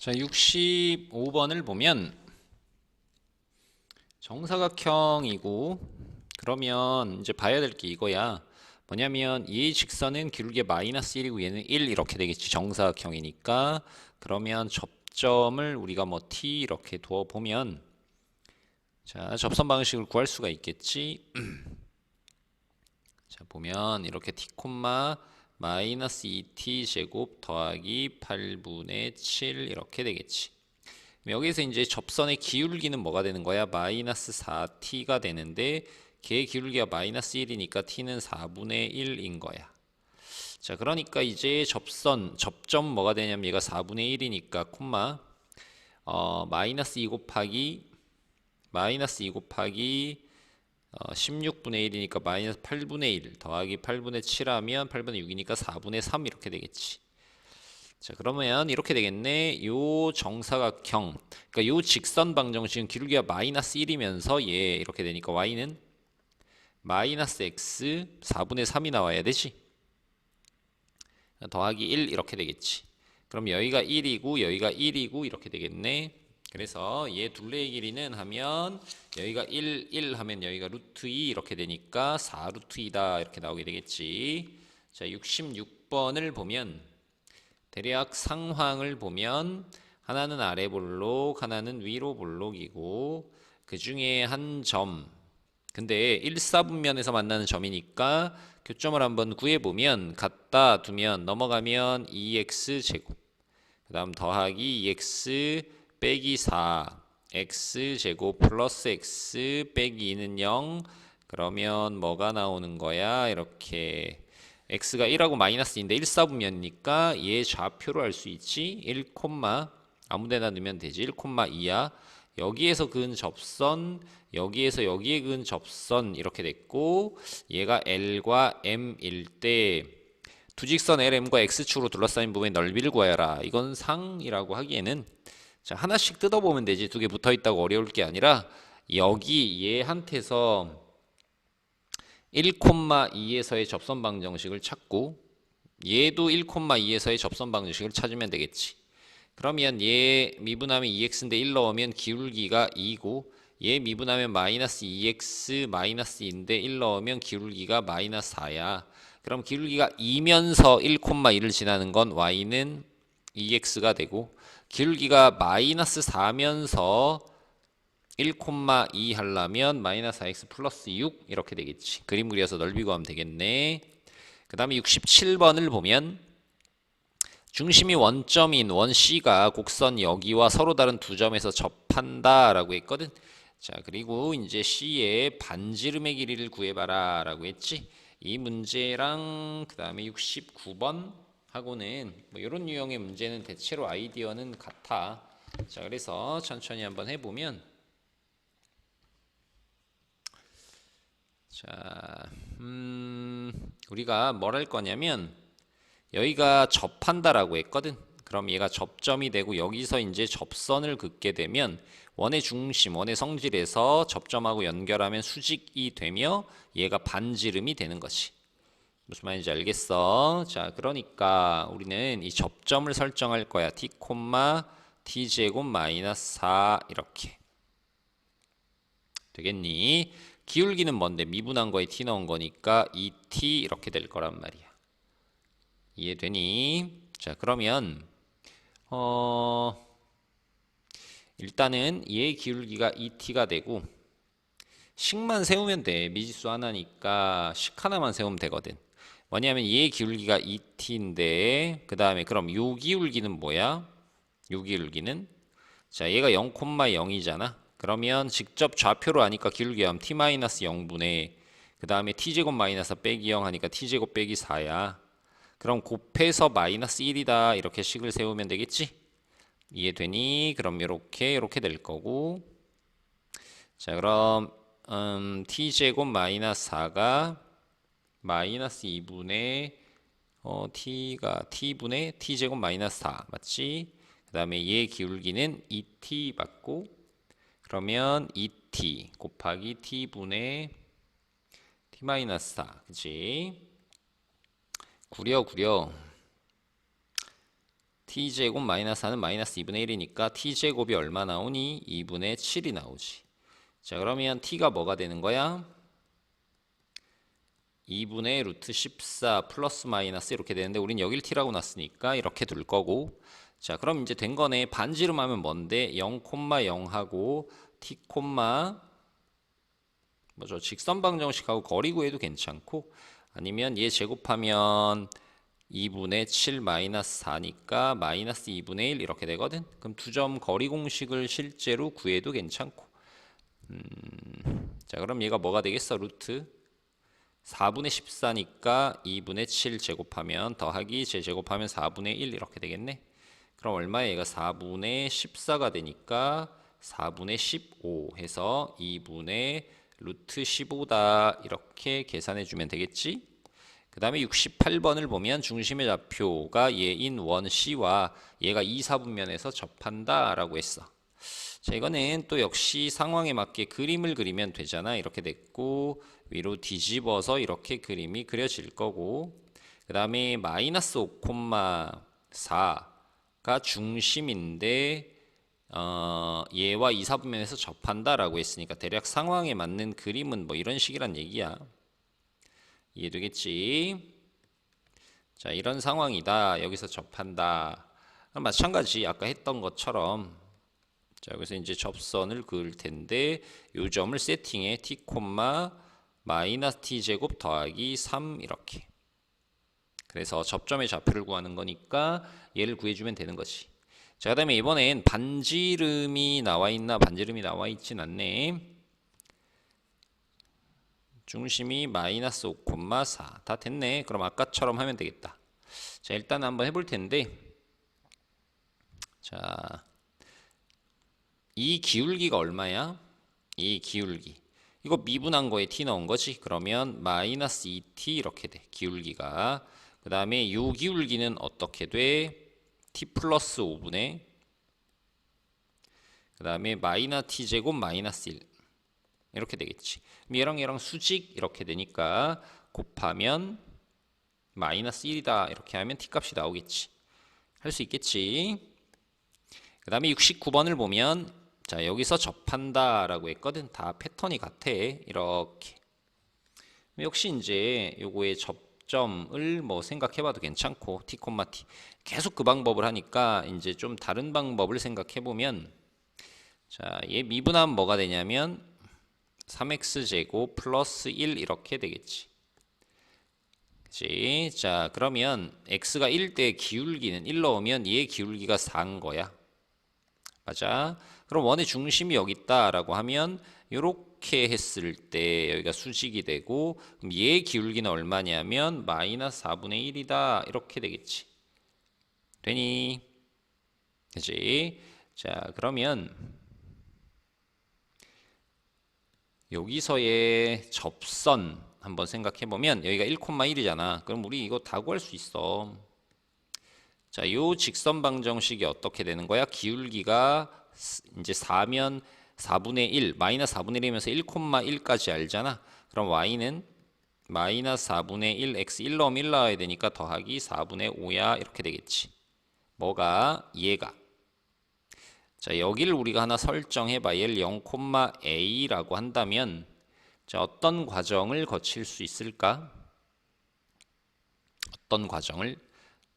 자, 65번을 보면 정사각형이고 그러면 이제 봐야 될 게 이거야. 뭐냐면 이 직선은 기울기 마이너스 1이고 얘는 1 이렇게 되겠지. 정사각형이니까. 그러면 접점을 우리가 뭐 t 이렇게 두어 보면 자, 접선 방식을 구할 수가 있겠지. 자, 보면 이렇게 t 콤마 마이너스 2t 제곱 더하기 8분의 7 이렇게 되겠지. 여기서 이제 접선의 기울기는 뭐가 되는 거야? 마이너스 4t가 되는데 걔 기울기가 마이너스 1이니까 t는 4분의 1인 거야. 자, 그러니까 이제 접선 접점 뭐가 되냐면 얘가 4분의 1이니까 콤마 어, 마이너스 2 곱하기 마이너스 2 곱하기 어, 16분의 1이니까 마이너스 8분의 1 더하기 8분의 7 하면 8분의 6이니까 4분의 3 이렇게 되겠지. 자, 그러면 이렇게 되겠네. 요 정사각형, 그러니까 요 직선 방정식은 기울기가 마이너스 1이면서 얘 이렇게 되니까 y는 마이너스 x 4분의 3이 나와야 되지. 더하기 1 이렇게 되겠지. 그럼 여기가 1이고 여기가 1이고 이렇게 되겠네. 그래서 얘 둘레의 길이는 하면 여기가 1, 1 하면 여기가 루트 2 이렇게 되니까 4 루트 2다 이렇게 나오게 되겠지. 자, 66번을 보면 대략 상황을 보면 하나는 아래 볼록, 하나는 위로 볼록이고 그 중에 한 점. 근데 1사분면에서 만나는 점이니까 교점을 한번 구해 보면 갖다 두면 넘어가면 2x 제곱. 그 다음 더하기 2x 빼기 4 x 제곱 플러스 x 빼기 2는 0 그러면 뭐가 나오는 거야? 이렇게. x가 1하고 마이너스인데 1사분면이니까 얘 좌표로 알 수 있지? 1, 아무데나 넣으면 되지. 1, 2야 여기에서 그은 접선 여기에서 여기에 그은 접선 이렇게 됐고 얘가 L과 M일 때 두 직선 LM과 X축으로 둘러싸인 부분의 넓이를 구하여라. 이건 상이라고 하기에는 자, 하나씩 뜯어보면 되지. 두 개 붙어 있다고 어려울 게 아니라 여기 얘한테서 1,2에서의 접선 방정식을 찾고 얘도 1,2에서의 접선 방정식을 찾으면 되겠지. 그러면 얘 미분하면 2x인데 1 넣으면 기울기가 2고 얘 미분하면 마이너스 2x 마이너스 2인데 1 넣으면 기울기가 마이너스 4야. 그럼 기울기가 2면서 1,2를 지나는 건 y는 2x가 되고 기울기가 마이너스 4면서 1,2 하려면 마이너스 4x 플러스 6 이렇게 되겠지. 그림 그려서 넓이 구하면 되겠네. 그 다음에 67번을 보면 중심이 원점인 원 C가 곡선 여기와 서로 다른 두 점에서 접한다 라고 했거든. 자 그리고 이제 C의 반지름의 길이를 구해봐라 라고 했지. 이 문제랑 그 다음에 69번 하고는 뭐 이런 유형의 문제는 대체로 아이디어는 같아. 자, 그래서 천천히 한번 해보면 자, 음, 우리가 뭘 할 거냐면 여기가 접한다라고 했거든. 그럼 얘가 접점이 되고 여기서 이제 접선을 긋게 되면 원의 중심, 원의 성질에서 접점하고 연결하면 수직이 되며 얘가 반지름이 되는 것이. 무슨 말인지 알겠어? 자, 그러니까 우리는 이 접점을 설정할 거야. t, t 제곱 마이너스 4 이렇게. 되겠니? 기울기는 뭔데? 미분한 거에 t 넣은 거니까 2t 이렇게 될 거란 말이야. 이해되니? 자, 그러면 어 일단은 얘의 기울기가 2t가 되고 식만 세우면 돼. 미지수 하나니까 식 하나만 세우면 되거든. 뭐냐면 얘의 기울기가 2t인데 그 다음에 그럼 요 기울기는 뭐야? 요 기울기는 자 얘가 0,0이잖아 그러면 직접 좌표로 하니까 기울기 하면 t-0분의 그 다음에 t제곱 마이너스 빼기 0 하니까 t제곱 빼기 4야 그럼 곱해서 마이너스 1이다 이렇게 식을 세우면 되겠지? 이해되니? 그럼 이렇게 이렇게 될 거고 자 그럼 음, t제곱 마이너스 4가 마이너스 2분의 어, t가 t분의 t제곱 마이너스 4 맞지? 그 다음에 얘 기울기는 2t 받고 그러면 2t 곱하기 t분의 t 마이너스 4 그치? 구려 구려 t제곱 마이너스 4는 마이너스 2분의 1이니까 t제곱이 얼마 나오니? 2분의 7이 나오지. 자 그러면 t가 뭐가 되는 거야? 2분의 루트 14 플러스 마이너스 이렇게 되는데 우린 여길 t라고 놨으니까 이렇게 둘 거고. 자 그럼 이제 된 거네. 반지름 하면 뭔데? 0,0하고 t 뭐죠? 직선 방정식하고 거리 구해도 괜찮고 아니면 얘 제곱하면 2분의 7 마이너스 4니까 마이너스 2분의 1 이렇게 되거든. 그럼 두 점 거리 공식을 실제로 구해도 괜찮고 음, 자 그럼 얘가 뭐가 되겠어? 루트? 4분의 14니까 2분의 7 제곱하면 더하기 제 제곱하면 4분의 1 이렇게 되겠네. 그럼 얼마에 얘가 4분의 14가 되니까 4분의 15 해서 2분의 루트 15다 이렇게 계산해 주면 되겠지? 그 다음에 68번을 보면 중심의 좌표가 얘인 원 C와 얘가 2, 4분면에서 접한다 라고 했어 자 이거는 또 역시 상황에 맞게 그림을 그리면 되잖아. 이렇게 됐고 위로 뒤집어서 이렇게 그림이 그려질 거고 그 다음에 마이너스 5,4가 중심인데 어, 얘와 2, 4분면에서 접한다라고 했으니까 대략 상황에 맞는 그림은 뭐 이런 식이란 얘기야. 이해되겠지? 자 이런 상황이다. 여기서 접한다. 마찬가지. 아까 했던 것처럼 자 여기서 이제 접선을 그을 텐데 요 점을 세팅해 t 마이너스 t 제곱 더하기 3 이렇게. 그래서 접점의 좌표를 구하는 거니까 얘를 구해주면 되는 거지. 자 그다음에 이번엔 반지름이 나와 있나? 반지름이 나와 있진 않네. 중심이 마이너스 5,4 다 됐네. 그럼 아까처럼 하면 되겠다. 자 일단 한번 해볼 텐데. 자 이 기울기가 얼마야? 이 기울기. 이거 미분한 거에 t 넣은 거지? 그러면 마이너스 2t 이렇게 돼 기울기가. 그 다음에 요 기울기는 어떻게 돼? t 플러스 5분의 그 다음에 마이너스 t 제곱 마이너스 1 이렇게 되겠지. 얘랑 얘랑 수직 이렇게 되니까 곱하면 마이너스 1이다. 이렇게 하면 t 값이 나오겠지. 할 수 있겠지? 그 다음에 69번을 보면 자 여기서 접한다 라고 했거든. 다 패턴이 같아. 이렇게. 역시 이제 요거의 접점을 뭐 생각해 봐도 괜찮고 t, t. 계속 그 방법을 하니까 이제 좀 다른 방법을 생각해 보면 자얘 미분하면 뭐가 되냐면 3x 제곱 플러스 1 이렇게 되겠지. 그치? 자 그러면 x가 1때 기울기는 1 넣으면 얘 기울기가 4인 거야 맞아 그럼 원의 중심이 여기 있다라고 하면 이렇게 했을 때 여기가 수직이 되고 그럼 얘 기울기는 얼마냐면 마이너스 4분의 1이다. 이렇게 되겠지. 되니? 그지? 자 그러면 여기서의 접선 한번 생각해 보면 여기가 1,1이잖아. 그럼 우리 이거 다 구할 수 있어 자, 요 직선 방정식이 어떻게 되는 거야? 기울기가 이제 4면 4분의 1, 마이너스 4분의 1이면서 1,1까지 알잖아. 그럼 y는 마이너스 4분의 1, x 1 넣으면 1 나와야 되니까 더하기 4분의 5야 이렇게 되겠지. 뭐가? 얘가. 자 여기를 우리가 하나 설정해봐. 얘를 0,a라고 한다면 자 어떤 과정을 거칠 수 있을까? 어떤 과정을?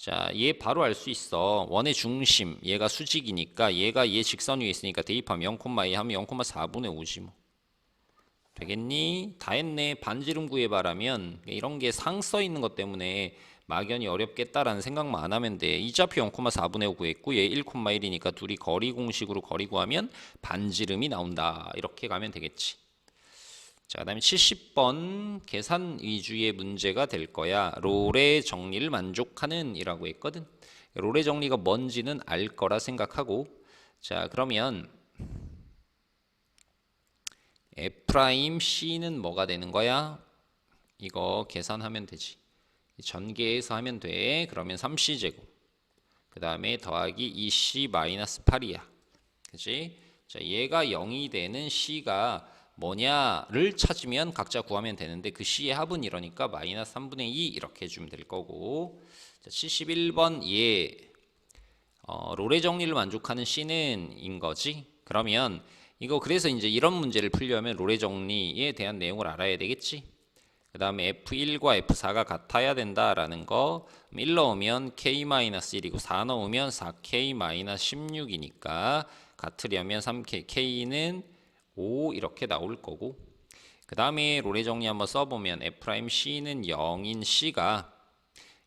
자, 얘 바로 알 수 있어. 원의 중심, 얘가 수직이니까 얘가 얘 직선 위에 있으니까 대입하면 0,2 하면 0,4분의 5지 뭐. 되겠니? 다 했네. 반지름 구해봐라면 이런 게 상 써 있는 것 때문에 막연히 어렵겠다라는 생각만 안 하면 돼. 이 좌표 0,4분의 5 구했고 얘 1,1이니까 둘이 거리 공식으로 거리 구하면 반지름이 나온다. 이렇게 가면 되겠지. 자, 그다음에 70번 계산 위주의 문제가 될 거야. 롤의 정리를 만족하는 이라고 했거든. 롤의 정리가 뭔지는 알 거라 생각하고 자, 그러면 F'C는 뭐가 되는 거야? 이거 계산하면 되지. 전개해서 하면 돼. 그러면 3C제곱. 그 다음에 더하기 2C-8이야. 그치? 자, 얘가 0이 되는 C가 뭐냐를 찾으면 각자 구하면 되는데 그 C의 합은 이러니까 마이너스 3분의 2 이렇게 해주면 될 거고 자, 71번 예 어, 롤의 정리를 만족하는 C는 인 거지. 그러면 이거 그래서 이제 이런 문제를 풀려면 롤의 정리에 대한 내용을 알아야 되겠지. 그 다음에 F1과 F4가 같아야 된다라는 거. 1 넣으면 K-1이고 4 넣으면 4K-16이니까 같으려면 3K, K는 5 이렇게 나올 거고. 그 다음에 롤의 정리 한번 써보면 F'C는 0인 C가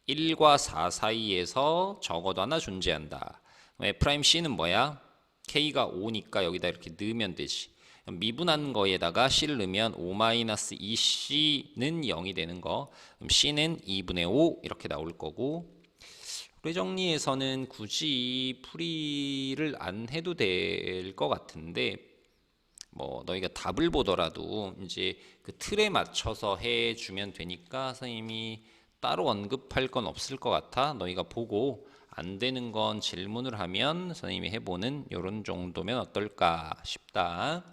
1과 4 사이에서 적어도 하나 존재한다. F'C는 뭐야? K가 5니까 여기다 이렇게 넣으면 되지. 미분한 거에다가 C를 넣으면 5-2C는 0이 되는 거. 그럼 C는 2분의 5 이렇게 나올 거고. 롤의 정리에서는 굳이 풀이를 안 해도 될 것 같은데 뭐 너희가 답을 보더라도 이제 그 틀에 맞춰서 해 주면 되니까 선생님이 따로 언급할 건 없을 것 같아. 너희가 보고 안 되는 건 질문을 하면 선생님이 해보는 이런 정도면 어떨까 싶다.